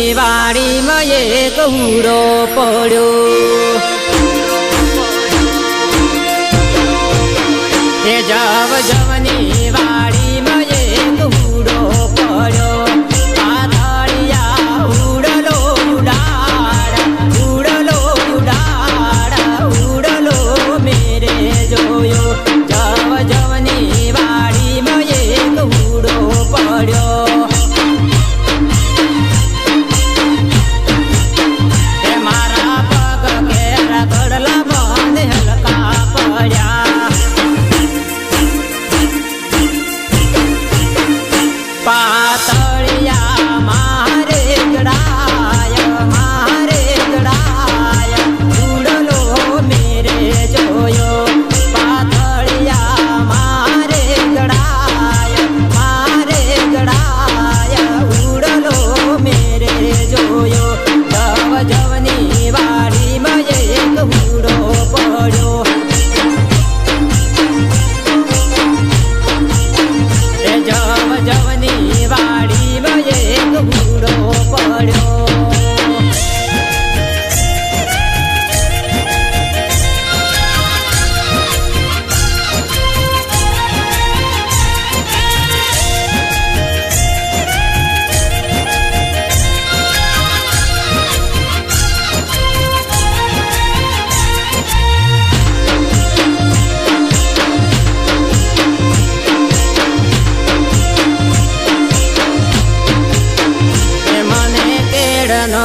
એ વાડીમાં એક હુડો પડ્યો. એ જવ જવની મળ્યા મા.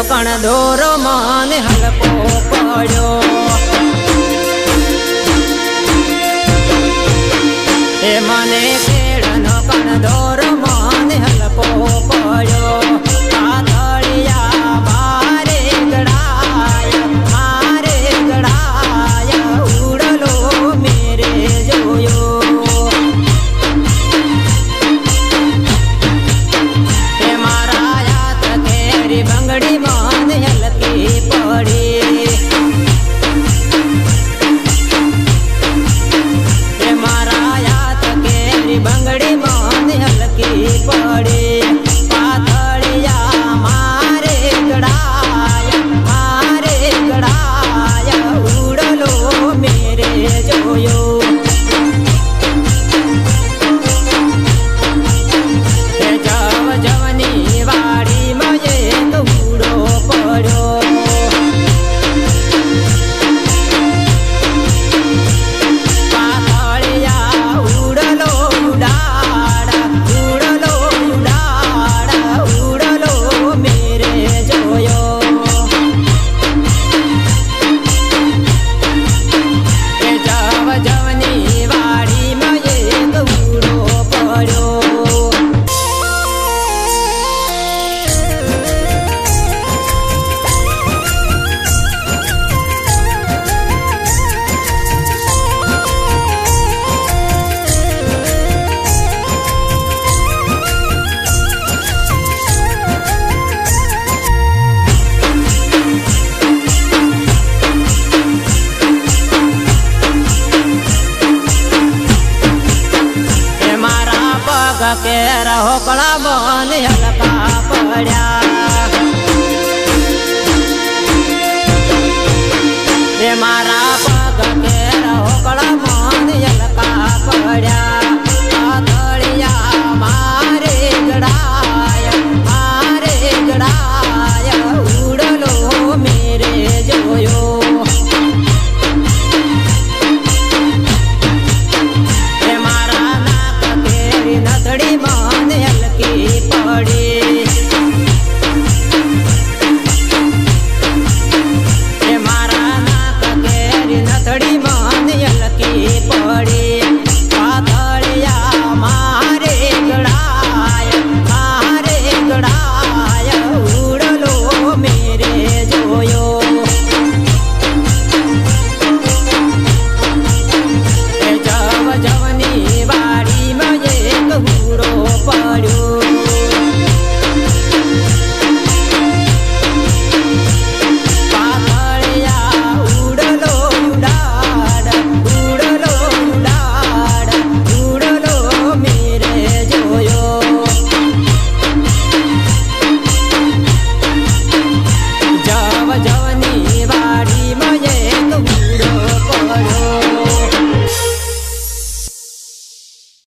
કણ દોરો મન હલકો પડ્યો. રહો કળા બન હલકા પડ્યા.